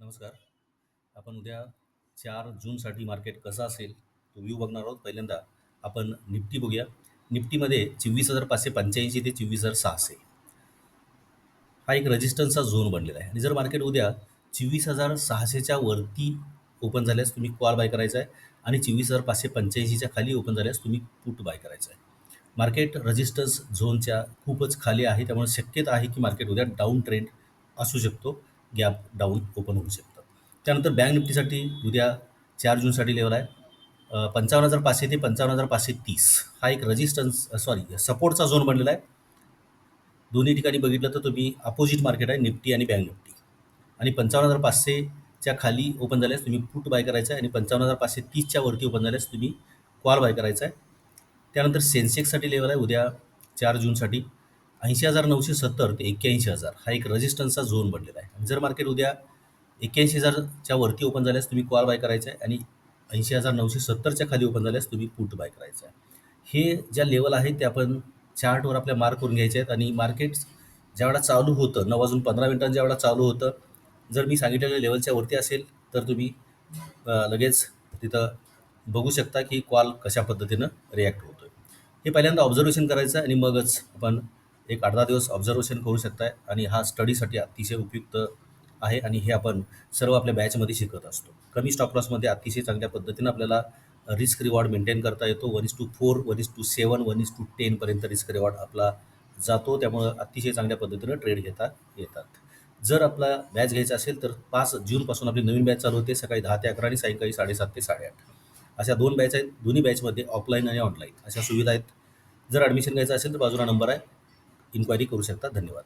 नमस्कार. आपण उद्या चार जूनसाठी मार्केट कसं असेल तो व्ह्यू बघणार आहोत. पहिल्यांदा आपण निफ्टी बघूया. निफ्टीमध्ये चोवीस हजार पाचशे पंच्याऐंशी ते चोवीस हजार सहाशे. हा एक रजिस्टन्सचा झोन बनलेला आहे. आणि जर मार्केट उद्या चोवीस हजार सहाशेच्या वरती ओपन झाल्यास तुम्ही कॉल बाय करायचा आहे. आणि चोवीस हजार पाचशे पंच्याऐंशीच्या खाली ओपन झाल्यास तुम्ही पुट बाय करायचं आहे. मार्केट रजिस्टन्स झोनच्या खूपच खाली आहे. त्यामुळे शक्यता आहे की मार्केट उद्या डाऊन ट्रेंड असू शकतो. गॅप डाऊन ओपन होऊ शकतं त्यानंतर बँक निफ्टीसाठी उद्या चार जूनसाठी लेवल आहे. पंचावन्न हजार पाचशे ते पंचावन्न हजार पाचशे तीस. हा एक रजिस्टन्स सॉरी सपोर्टचा झोन बनलेला आहे. दोन्ही ठिकाणी बघितलं तर तुम्ही अपोजिट मार्केट आहे निफ्टी आणि बँक निफ्टी. आणि पंचावन्न हजार पाचशेच्या खाली ओपन झाल्यास तुम्ही पुट बाय करायचं आहे आणि पंचावन्न हजार पाचशे तीसच्या वरती ओपन झाल्यास तुम्ही कॉल बाय करायचा आहे. त्यानंतर सेन्सेक्ससाठी लेवल आहे उद्या चार जूनसाठी. ऐंशी हजार नऊशे सत्तर ते एक्क्याऐंशी हजार हा एक रजिस्टन्सचा झोन बनलेला आहे. आणि जर मार्केट उद्या एक्क्याऐंशी हजारच्या वरती ओपन झाल्यास तुम्ही कॉल बाय करायचा आहे आणि ऐंशी हजार नऊशे सत्तरच्या खाली ओपन झाल्यास तुम्ही पुट बाय करायचं आहे. हे ज्या लेवल आहेत ते आपण चार्टवर आपल्या मार्क करून घ्यायचे आहेत. आणि मार्केट ज्यावेळा चालू होतं नऊ वाजून पंधरा मिनिटांनी ज्यावेळा चालू होतं जर मी सांगितलेल्या लेवलच्या वरती असेल तर तुम्ही लगेच तिथं बघू शकता की कॉल कशा पद्धतीनं रिॲक्ट होतो आहे हे पहिल्यांदा ऑब्झर्वेशन करायचं आहे आणि मगच आपण एक अर्धा दिवस ऑब्झर्वेशन करू शकताय आणि हा स्टडीसाठी अतिशय उपयुक्त आहे आणि हे आपण सर्व आपल्या बॅचमध्ये शिकत असतो. कमी स्टॉप लॉसमध्ये अतिशय चांगल्या पद्धतीनं आपल्याला रिस्क रिवॉर्ड मेंटेन करता येतो. One is to four one is to seven one is to टेनपर्यंत risk reward आपला जातो. त्यामुळं अतिशय चांगल्या पद्धतीनं ट्रेड घेता येतात. जर आपला बॅच घ्यायचा असेल तर पाच जूनपासून आपली नवीन बॅच चालू होते. सकाळी दहा ते अकरा आणि सायंकाळी साडेसात ते साडेआठ. अशा दोन बॅच आहेत. दोन्ही बॅचमध्ये ऑफलाईन आणि ऑनलाईन अशा सुविधा आहेत. जर ॲडमिशन घ्यायचं असेल तर बाजूला नंबर आहे. इन्क्वायरी करू शकता. धन्यवाद.